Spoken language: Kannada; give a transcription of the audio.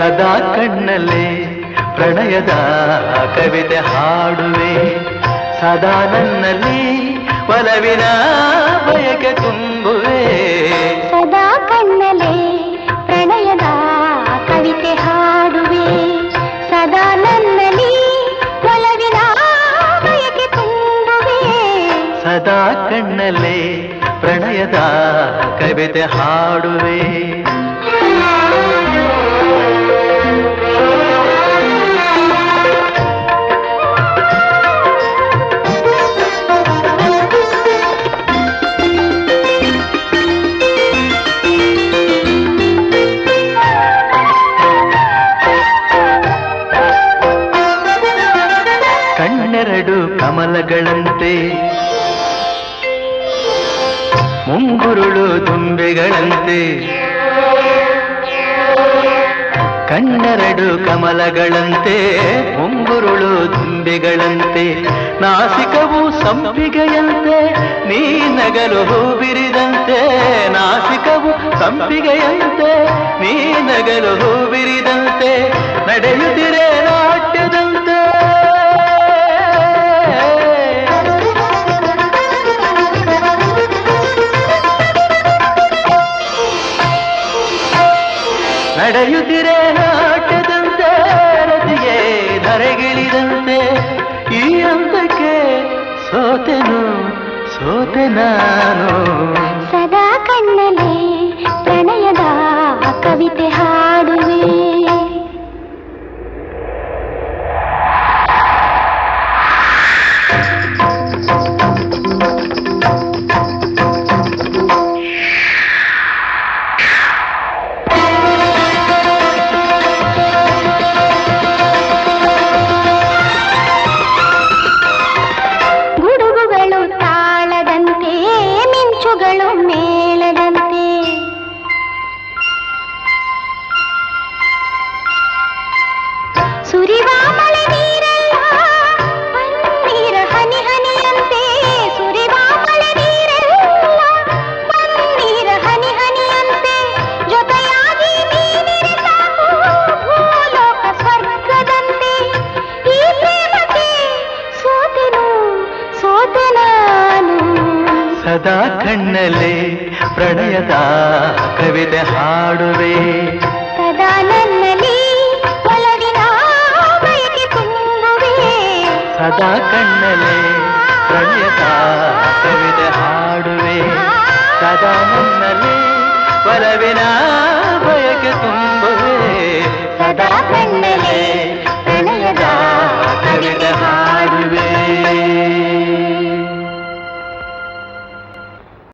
ಸದಾ ಕಣ್ಣಲ್ಲೇ ಪ್ರಣಯದ ಕವಿತೆ ಹಾಡುವೆ. ಸದಾ ನನ್ನಲ್ಲಿ ಒಲವಿನ ಬಯಕೆ ತುಂಬುವೆ. ಸದಾ ಕಣ್ಣಲೇ ಪ್ರಣಯದ ಕವಿತೆ ಹಾಡುವೆ. ಸದಾ ನನ್ನಲ್ಲಿ ಒಲವಿನ ಬಯಕೆ ತುಂಬುವೆ. ಸದಾ ಕಣ್ಣಲೇ ಪ್ರಣಯದ ಕವಿತೆ ಹಾಡುವೆ. ಕಮಲಗಳಂತೆ ಮುಂಗುರುಳು ದುಂಬೆಗಳಂತೆ. ಕಣ್ಣೆರಡು ಕಮಲಗಳಂತೆ, ಮುಂಗುರುಳು ದುಂಬೆಗಳಂತೆ. ನಾಸಿಕವು ಸಂಪಿಗೆಯಂತೆ, ನೀ ನಗಲು ಹೂಬಿರಿದಂತೆ. ನಾಸಿಕವು ಸಂಪಿಗೆಯಂತೆ, ನೀ ನಗಲು ಹೂ ಬಿರಿದಂತೆ ನಡೆಯುತ್ತಿರೆ ನಾಟ್ಯದಂತೆ. ನಡೆಯುತ್ತಿರೆ ನಾಟ್ಯದಂತೆ ರತಿಗೆ ಧರೆಗಿಳಿದಂತೆ. ಈ ಹಂತಕ್ಕೆ ಸೋತೆನು ಸೋತೆ ನಾನು ಸದಾ ಮಿಂಚುಗಳು ಮೇಳದಂತೆ ಸುರಿವ ಸದಾ ಕಣ್ಣಲ್ಲೇ ಪ್ರಣಯದ ಕವಿತೆ ಹಾಡುವೆ. ಸದಾ ನನ್ನಲ್ಲಿ ಒಲವಿನ ತುಂಬುವೆ. ಸದಾ ಕಣ್ಣಲ್ಲೇ ಪ್ರಣಯದ ಕವಿತೆ ಹಾಡುವೆ. ಸದಾ ನನ್ನಲಿ ಒಲವಿನ ಬಯಕೆ ತುಂಬುವೆ. ಸದಾ ಕಣ್ಣಲೇ